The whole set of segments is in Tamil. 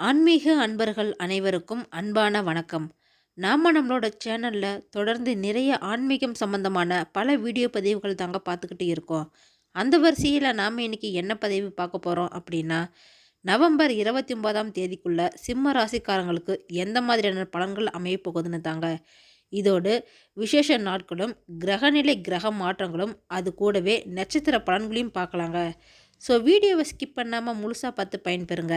ஆன்மீக அன்பர்கள் அனைவருக்கும் அன்பான வணக்கம். நாம் நம்மளோட சேனலில் தொடர்ந்து நிறைய ஆன்மீகம் சம்பந்தமான பல வீடியோ பதிவுகள் தாங்க பார்த்துக்கிட்டு இருக்கோம். அந்த வரிசையில் நாம் இன்னைக்கு என்ன பதிவு பார்க்க போகிறோம் அப்படின்னா நவம்பர் இருபத்தி ஒன்பதாம் தேதிக்குள்ள சிம்ம ராசிக்காரங்களுக்கு எந்த மாதிரியான பலன்கள் அமைய போகுதுன்னு தாங்க. இதோடு விசேஷ நாட்களும் கிரகநிலை கிரக மாற்றங்களும் அது கூடவே நட்சத்திர பலன்களையும் பார்க்கலாங்க. ஸோ வீடியோவை ஸ்கிப் பண்ணாமல் முழுசாக பார்த்து பயன்பெறுங்க.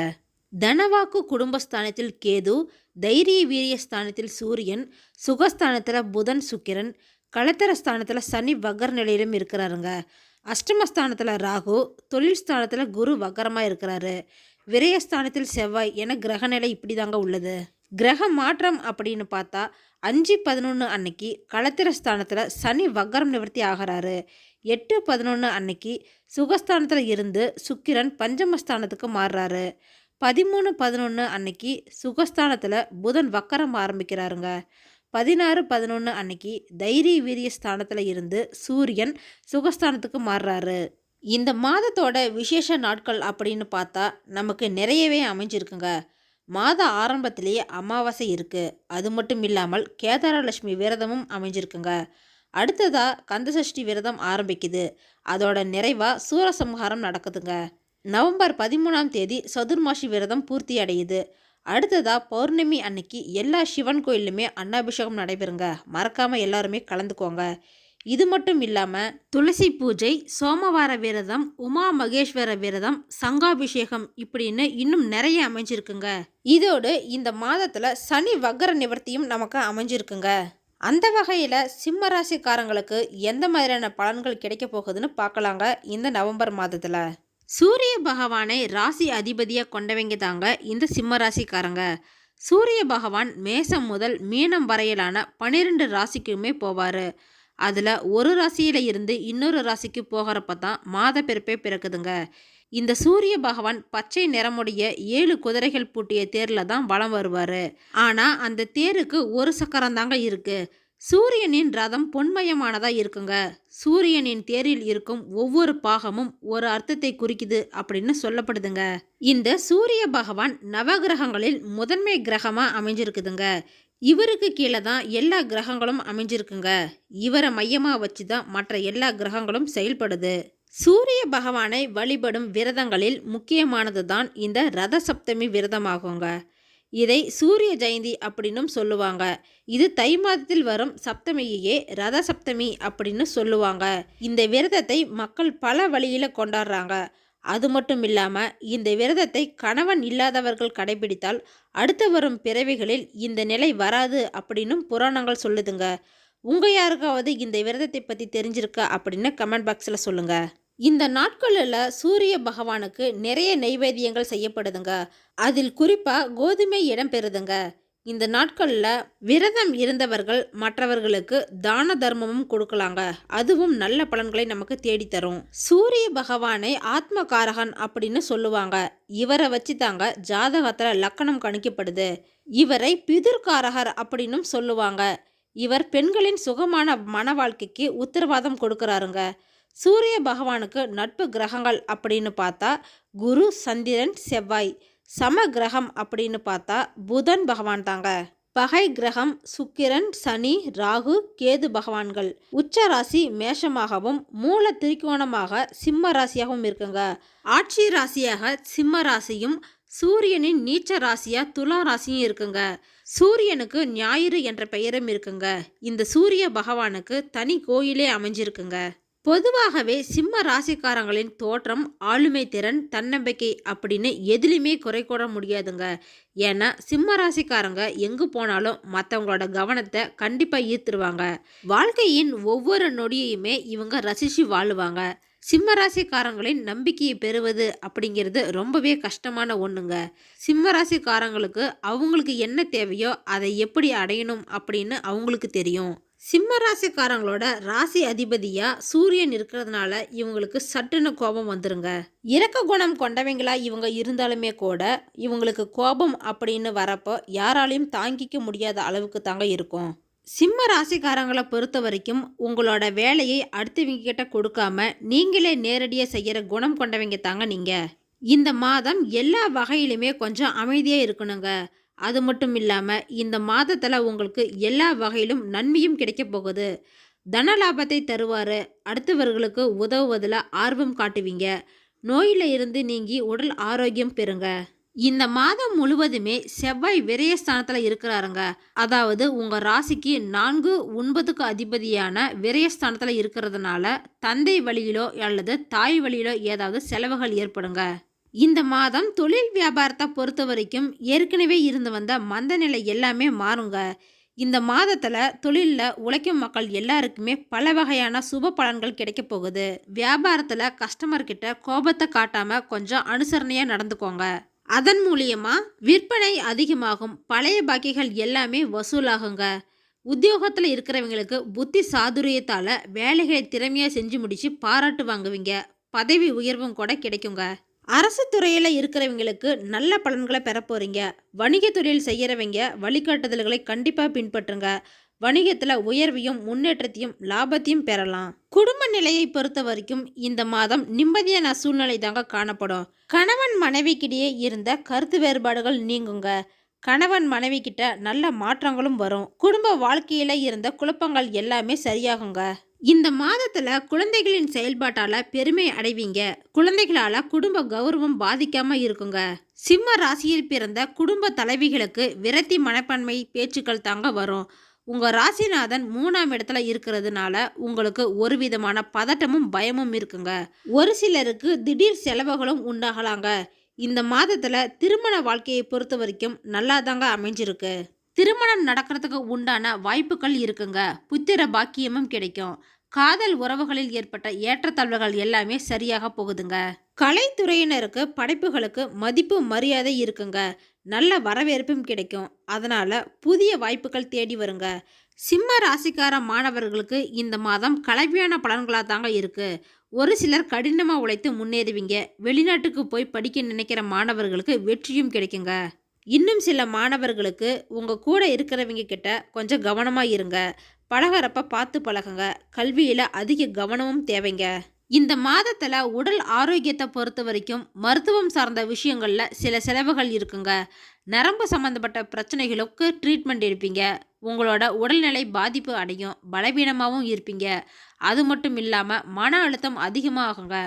தனவாக்கு குடும்பஸ்தானத்தில் கேது தைரிய வீரிய ஸ்தானத்தில் சூரியன் சுகஸ்தானத்தில் புதன் சுக்கிரன் களத்திர ஸ்தானத்தில் சனி வக்கர நிலையிலும் இருக்கிறாருங்க. அஷ்டமஸ்தானத்தில் ராகு தொழில் ஸ்தானத்தில் குரு வக்கரமாக இருக்கிறாரு. விரயஸ்தானத்தில் செவ்வாய் என கிரகநிலை இப்படி தாங்க உள்ளது. கிரக மாற்றம் அப்படின்னு பார்த்தா அஞ்சு பதினொன்று அன்னைக்கு களத்திர ஸ்தானத்தில் சனி வக்கரம் நிவர்த்தி ஆகிறாரு. எட்டு பதினொன்று அன்னைக்கு சுகஸ்தானத்தில் இருந்து சுக்கிரன் பஞ்சமஸ்தானத்துக்கு மாறுறாரு. பதிமூணு பதினொன்று அன்னைக்கு சுகஸ்தானத்தில் புதன் வக்கரம் ஆரம்பிக்கிறாருங்க. பதினாறு பதினொன்று அன்னைக்கு தைரிய வீரிய ஸ்தானத்தில் இருந்து சூரியன் சுகஸ்தானத்துக்கு மாறுறாரு. இந்த மாதத்தோட விசேஷ நாட்கள் அப்படின்னு பார்த்தா நமக்கு நிறையவே அமைஞ்சிருக்குங்க. மாத ஆரம்பத்திலேயே அமாவாசை இருக்குது அது மட்டும் இல்லாமல் கேதாரலட்சுமி விரதமும் அமைஞ்சிருக்குங்க. அடுத்ததாக கந்தசஷ்டி விரதம் ஆரம்பிக்குது. அதோட நிறைவாக சூரசம்ஹாரம் நடக்குதுங்க. நவம்பர் பதிமூணாம் தேதி சதுர்மாசி விரதம் பூர்த்தி அடையுது அடுத்ததாக பௌர்ணமி அன்னைக்கு எல்லா சிவன் கோயிலுமே அன்னாபிஷேகம் நடைபெறுங்க. மறக்காமல் எல்லாருமே கலந்துக்கோங்க. இது மட்டும் இல்லாமல் துளசி பூஜை சோமவார விரதம் உமா மகேஸ்வர விரதம் சங்காபிஷேகம் இப்படின்னு இன்னும் நிறைய அமைஞ்சிருக்குங்க. இதோடு இந்த மாதத்தில் சனி வக்கர நிவர்த்தியும் நமக்கு அமைஞ்சிருக்குங்க. அந்த வகையில் சிம்ம ராசிக்காரங்களுக்கு எந்த மாதிரியான பலன்கள் கிடைக்க போகுதுன்னு பார்க்கலாங்க இந்த நவம்பர் மாதத்தில். சூரிய பகவானை ராசி அதிபதியாக கொண்டவங்க தாங்க இந்த சிம்ம ராசிக்காரங்க. சூரிய பகவான் மேசம் முதல் மீனம் வரையிலான பன்னிரெண்டு ராசிக்குமே போவார். அதில் ஒரு ராசியில் இருந்து இன்னொரு ராசிக்கு போகிறப்ப தான் மாத பிறப்பே பிறக்குதுங்க. இந்த சூரிய பகவான் பச்சை நிறமுடைய ஏழு குதிரைகள் பூட்டிய தேரில் தான் வளம் வருவார். ஆனால் அந்த தேருக்கு ஒரு சக்கரம் தாங்க இருக்குது சூரியனின் ரதம் பொன்மயமானதாக இருக்குங்க. சூரியனின் தேரில் இருக்கும் ஒவ்வொரு பாகமும் ஒரு அர்த்தத்தை குறிக்குது அப்படின்னு சொல்லப்படுதுங்க. இந்த சூரிய பகவான் நவகிரகங்களில் முதன்மை கிரகமாக அமைஞ்சிருக்குதுங்க. இவருக்கு கீழே தான் எல்லா கிரகங்களும் அமைஞ்சிருக்குங்க. இவரை மையமாக வச்சு தான் மற்ற எல்லா கிரகங்களும் செயல்படுது. சூரிய பகவானை வழிபடும் விரதங்களில் முக்கியமானது தான் இந்த ரத சப்தமி விரதமாகுங்க. இதை சூரிய ஜெயந்தி அப்படின்னும் சொல்லுவாங்க. இது தை மாதத்தில் வரும் சப்தமியையே ரத சப்தமி அப்படின்னு சொல்லுவாங்க. இந்த விரதத்தை மக்கள் பல வழியில் கொண்டாடுறாங்க. அது மட்டும் இல்லாமல் இந்த விரதத்தை கணவன் இல்லாதவர்கள் கடைபிடித்தால் அடுத்து வரும் பிறவிகளில் இந்த நிலை வராது அப்படின்னும் புராணங்கள் சொல்லுதுங்க. உங்கள் யாருக்காவது இந்த விரதத்தை பற்றி தெரிஞ்சிருக்கா அப்படின்னு கமெண்ட் பாக்ஸில் சொல்லுங்கள் இந்த நாட்களில் சூரிய பகவானுக்கு நிறைய நைவேத்தியங்கள் செய்யப்படுதுங்க. அதில் குறிப்பாக கோதுமை இடம் பெறுதுங்க. இந்த நாட்களில் விரதம் இருந்தவர்கள் மற்றவர்களுக்கு தான தர்மமும் கொடுக்கலாங்க. அதுவும் நல்ல பலன்களை நமக்கு தேடித்தரும். சூரிய பகவானை ஆத்மகாரகன் அப்படின்னு சொல்லுவாங்க. இவரை வச்சு தாங்க ஜாதகத்தில் லக்கணம் கணிக்கப்படுது. இவரை பிதுர்காரகர் அப்படின்னும் சொல்லுவாங்க. இவர் பெண்களின் சுகமான மன வாழ்க்கைக்கு உத்தரவாதம் கொடுக்குறாருங்க. சூரிய பகவானுக்கு நட்பு கிரகங்கள் அப்படின்னு பார்த்தா குரு சந்திரன் செவ்வாய். சம கிரகம் அப்படின்னு பார்த்தா புதன் பகவான் தாங்க. பகை கிரகம் சுக்கிரன் சனி ராகு கேது பகவான்கள். உச்ச ராசி மேஷமாகவும் மூல திரிகோணமாக சிம்ம ராசியாகவும் இருக்குங்க. ஆட்சி ராசியாக சிம்ம ராசியும் சூரியனின் நீச்ச ராசியா துலா ராசியும் இருக்குங்க. சூரியனுக்கு ஞாயிறு என்ற பெயரும் இருக்குங்க. இந்த சூரிய பகவானுக்கு தனி கோயிலே அமைஞ்சிருக்குங்க. பொதுவாகவே சிம்ம ராசிக்காரங்களின் தோற்றம் ஆளுமை திறன் தன்னம்பிக்கை அப்படின்னு எதுலையுமே குறை கூட முடியாதுங்க. ஏன்னா சிம்ம ராசிக்காரங்க எங்கே போனாலும் மற்றவங்களோட கவனத்தை கண்டிப்பாக ஈர்த்துருவாங்க. வாழ்க்கையின் ஒவ்வொரு நொடியையுமே இவங்க ரசித்து வாழுவாங்க. சிம்ம ராசிக்காரங்களின் நம்பிக்கையை பெறுவது அப்படிங்கிறது ரொம்பவே கஷ்டமான ஒன்றுங்க சிம்ம ராசிக்காரங்களுக்கு அவங்களுக்கு என்ன தேவையோ அதை எப்படி அடையணும் அப்படின்னு அவங்களுக்கு தெரியும். சிம்ம ராசிக்காரங்களோட ராசி அதிபதியாக சூரியன் இருக்கிறதுனால இவங்களுக்கு சட்டுன்னு கோபம் வந்துருங்க. இறக்க குணம் கொண்டவங்களா இவங்க இருந்தாலுமே கூட இவங்களுக்கு கோபம் அப்படின்னு வரப்போ யாராலையும் தாங்கிக்க முடியாத அளவுக்கு தாங்க இருக்கும். சிம்ம ராசிக்காரங்களை பொறுத்த வரைக்கும் உங்களோட வேலையை அடுத்தவங்க கிட்ட கொடுக்காம நீங்களே நேரடியாக செய்கிற குணம் கொண்டவங்க தாங்க நீங்கள் இந்த மாதம் எல்லா வகையிலுமே கொஞ்சம் அமைதியாக இருக்கணுங்க. அது மட்டும் இல்லாமல் இந்த மாதத்தில் உங்களுக்கு எல்லா வகையிலும் நன்மையும் கிடைக்க போகுது. தன லாபத்தை தருவார். அடுத்தவர்களுக்கு உதவுவதில் ஆர்வம் காட்டுவீங்க. நோயில் இருந்து நீங்கி உடல் ஆரோக்கியம் பெறுங்க. இந்த மாதம் முழுவதுமே செவ்வாய் விரயஸ்தானத்தில் இருக்கிறாருங்க. அதாவது உங்கள் ராசிக்கு நான்கு ஒன்பதுக்கு அதிபதியான விரயஸ்தானத்தில் இருக்கிறதுனால தந்தை வழியிலோ அல்லது தாய் வழியிலோ ஏதாவது செலவுகள் ஏற்படுங்க. இந்த மாதம் தொழில் வியாபாரத்தை பொறுத்த வரைக்கும் ஏற்கனவே இருந்து வந்த மந்த நிலை எல்லாமே மாறுங்க. இந்த மாதத்தில் தொழிலில் உழைக்கும் மக்கள் எல்லாருக்குமே பல வகையான சுப பலன்கள் கிடைக்க போகுது. வியாபாரத்தில் கஸ்டமர்கிட்ட கோபத்தை காட்டாமல் கொஞ்சம் அனுசரணையாக நடந்துக்கோங்க. அதன் மூலியமா விற்பனை அதிகமாகும் பழைய பாக்கிகள் எல்லாமே வசூலாகுங்க. உத்தியோகத்தில் இருக்கிறவங்களுக்கு புத்தி சாதுரியத்தால் வேலைகளை திறமையாக செஞ்சு முடித்து பாராட்டு வாங்குவீங்க. பதவி உயர்வும் கூட கிடைக்குங்க. அரசு துறையில் இருக்கிறவங்களுக்கு நல்ல பலன்களை பெற போகிறீங்க வணிக தொழில் செய்கிறவங்க வழிகாட்டுதல்களை கண்டிப்பாக பின்பற்றுங்க. வணிகத்தில் உயர்வையும் முன்னேற்றத்தையும் லாபத்தையும் பெறலாம். குடும்ப நிலையை பொறுத்த வரைக்கும் இந்த மாதம் நிம்மதியான சூழ்நிலை தாங்க காணப்படும். கணவன் மனைவிக்கிடையே இருந்த கருத்து வேறுபாடுகள் நீங்குங்க. கணவன் மனைவி கிட்ட நல்ல மாற்றங்களும் வரும். குடும்ப வாழ்க்கையில் இருந்த குழப்பங்கள் எல்லாமே சரியாகுங்க. இந்த மாதத்தில் குழந்தைகளின் செயல்பாட்டால் பெருமை அடைவீங்க. குழந்தைகளால் குடும்ப கௌரவம் பாதிக்காமல் இருக்குங்க. சிம்ம ராசியில் பிறந்த குடும்ப தலைவிகளுக்கு விரத்தி மனப்பான்மை பேச்சுக்கள் தாங்க வரும். உங்கள் ராசிநாதன் மூணாம் இடத்துல இருக்கிறதுனால உங்களுக்கு ஒரு விதமான பதட்டமும் பயமும் இருக்குங்க. ஒரு சிலருக்கு திடீர் செலவுகளும் உண்டாகலாங்க. இந்த மாதத்தில் திருமண வாழ்க்கையை பொறுத்த வரைக்கும் நல்லா தாங்க அமைஞ்சிருக்கு. திருமணம் நடக்கிறதுக்கு உண்டான வாய்ப்புகள் இருக்குங்க. புத்திர பாக்கியமும் கிடைக்கும். காதல் உறவுகளில் ஏற்பட்ட ஏற்றத்தாழ்வுகள் எல்லாமே சரியாக போகுதுங்க. கலைத்துறையினருக்கு படைப்புகளுக்கு மதிப்பு மரியாதை இருக்குங்க. நல்ல வரவேற்பும் கிடைக்கும். அதனால் புதிய வாய்ப்புகள் தேடி வருங்க. சிம்ம ராசிக்கார மாணவர்களுக்கு இந்த மாதம் கலவையான பலன்களாக தாங்க இருக்குது ஒரு சிலர் கடினமாக உழைத்து முன்னேறுவீங்க. வெளிநாட்டுக்கு போய் படிக்க நினைக்கிற மாணவர்களுக்கு வெற்றியும் கிடைக்குங்க. இன்னும் சில மாணவர்களுக்கு உங்கள் கூட இருக்கிறவங்க கிட்ட கொஞ்சம் கவனமாக இருங்க. பழகிறப்ப பார்த்து பழகுங்க. கல்வியில் அதிக கவனமும் தேவைங்க. இந்த மாதத்தில் உடல் ஆரோக்கியத்தை பொறுத்த வரைக்கும் மருத்துவம் சார்ந்த விஷயங்களில் சில செலவுகள் இருக்குங்க. நரம்பு சம்மந்தப்பட்ட பிரச்சனைகளுக்கு ட்ரீட்மெண்ட் எடுப்பீங்க. உங்களோட உடல்நிலை பாதிப்பு அடையும் பலவீனமாகவும் இருப்பீங்க. அது மட்டும் இல்லாமல் மன அழுத்தம் அதிகமாகுங்க.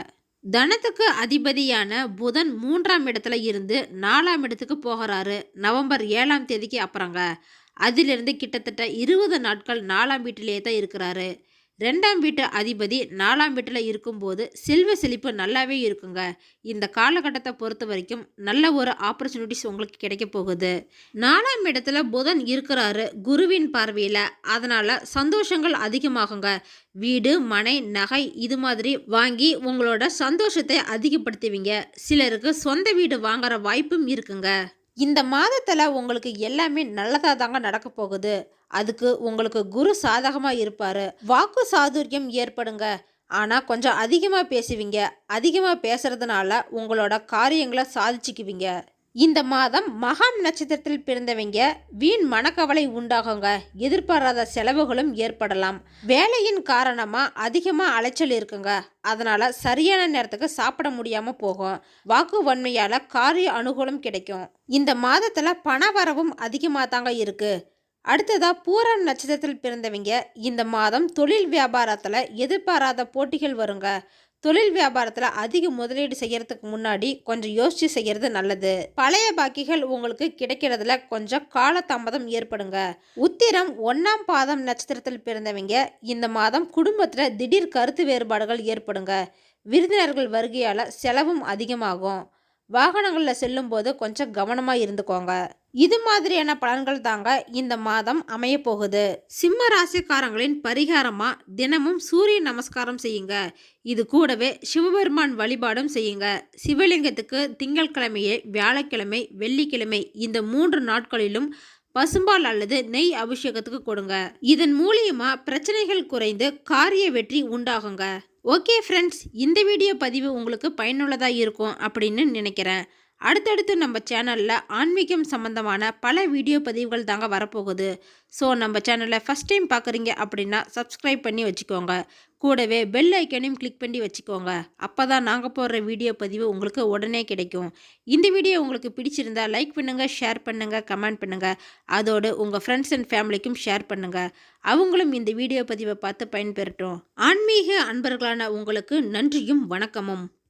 தனத்துக்கு அதிபதியான புதன் மூன்றாம் இடத்துல இருந்து நாலாம் இடத்துக்கு போகிறாரு. நவம்பர் ஏழாம் தேதிக்கு அப்புறங்க. அதிலிருந்து கிட்டத்தட்ட இருபது நாட்கள் நாலாம் வீட்டிலேயே தான் இருக்கிறாரு. ரெண்டாம் வீட்டு அதிபதி நாலாம் வீட்டில் இருக்கும்போது செல்வ செழிப்பு நல்லாவே இருக்குங்க. இந்த காலகட்டத்தை பொறுத்த வரைக்கும் நல்ல ஒரு ஆப்பர்ச்சுனிட்டிஸ் உங்களுக்கு கிடைக்க போகுது. நாலாம் இடத்துல புதன் இருக்கிறாரு குருவின் பார்வையில். அதனால் சந்தோஷங்கள் அதிகமாகுங்க. வீடு மனை நகை இது மாதிரி வாங்கி உங்களோட சந்தோஷத்தை அதிகப்படுத்துவீங்க. சிலருக்கு சொந்த வீடு வாங்குற வாய்ப்பும் இருக்குங்க. இந்த மாதத்தில் உங்களுக்கு எல்லாமே நல்லதாக தாங்க நடக்க போகுது. அதுக்கு உங்களுக்கு குரு சாதகமாக இருப்பார். வாக்கு சாதுரியம் ஏற்படுங்க. ஆனால் கொஞ்சம் அதிகமாக பேசுவீங்க. அதிகமாக பேசுகிறதுனால உங்களோட காரியங்களை சாதிச்சுக்குவீங்க. இந்த மாதம் மகாம் நட்சத்திரத்தில் பிறந்தவங்க வீண் மனக்கவலை உண்டாகுங்க. எதிர்பாராத செலவுகளும் ஏற்படலாம். வேலையின் காரணமாக அதிகமாக அலைச்சல் இருக்குங்க. அதனால் சரியான நேரத்துக்கு சாப்பிட முடியாமல் போகும். வாக்கு வன்மையால் காரிய அனுகூலம் கிடைக்கும். இந்த மாதத்தில் பண வரவும் அதிகமாக தாங்க இருக்குது அடுத்ததாக பூரம் நட்சத்திரத்தில் பிறந்தவங்க இந்த மாதம் தொழில் வியாபாரத்தில் எதிர்பாராத போட்டிகள் வருங்க. தொழில் வியாபாரத்தில் அதிக முதலீடு செய்யறதுக்கு முன்னாடி கொஞ்சம் யோசிச்சு செய்யறது நல்லது. பழைய பாக்கிகள் உங்களுக்கு கிடைக்கிறதுல கொஞ்சம் காலதாமதம் ஏற்படுங்க. உத்திரம் ஒன்னாம் பாதம் நட்சத்திரத்தில் பிறந்தவங்க இந்த மாதம் குடும்பத்தில் திடீர் கருத்து வேறுபாடுகள் ஏற்படுங்க. விருந்தினர்கள் வருகையால் செலவும் அதிகமாகும். வாகனங்களில் செல்லும்போது கொஞ்சம் கவனமாக இருந்துக்கோங்க. இது மாதிரியான பலன்கள் தாங்க இந்த மாதம் அமைய போகுது சிம்ம ராசிக்காரங்களின் பரிகாரமாக தினமும் சூரிய நமஸ்காரம் செய்யுங்க. இது கூடவே சிவபெருமான் வழிபாடும் செய்யுங்க. சிவலிங்கத்துக்கு திங்கட்கிழமையே வியாழக்கிழமை வெள்ளிக்கிழமை இந்த மூன்று நாட்களிலும் பசும்பால் அல்லது நெய் அபிஷேகத்துக்கு கொடுங்க. இதன் மூலியமா பிரச்சனைகள் குறைந்து காரிய வெற்றி உண்டாகுங்க. ஓகே ஃப்ரெண்ட்ஸ் இந்த வீடியோ பதிவு உங்களுக்கு பயனுள்ளதாக இருக்கும் அப்படின்னு நினைக்கிறேன். அடுத்தடுத்து நம்ம சேனலில் ஆன்மீகம் சம்மந்தமான பல வீடியோ பதிவுகள் தாங்க வரப்போகுது. ஸோ நம்ம சேனலை ஃபஸ்ட் டைம் பார்க்குறீங்க அப்படின்னா சப்ஸ்கிரைப் பண்ணி வச்சுக்கோங்க. கூடவே பெல் ஐக்கனையும் கிளிக் பண்ணி வச்சுக்கோங்க. அப்போ தான் நாங்கள் போடுற வீடியோ பதிவு உங்களுக்கு உடனே கிடைக்கும். இந்த வீடியோ உங்களுக்கு பிடிச்சிருந்தா லைக் பண்ணுங்கள் ஷேர் பண்ணுங்கள் கமெண்ட் பண்ணுங்கள் அதோடு உங்கள் ஃப்ரெண்ட்ஸ் அண்ட் ஃபேமிலிக்கும் ஷேர் பண்ணுங்கள் அவங்களும் இந்த வீடியோ பதிவை பார்த்து பயன்பெறட்டும். ஆன்மீக அன்பர்களான உங்களுக்கு நன்றியும் வணக்கமும்.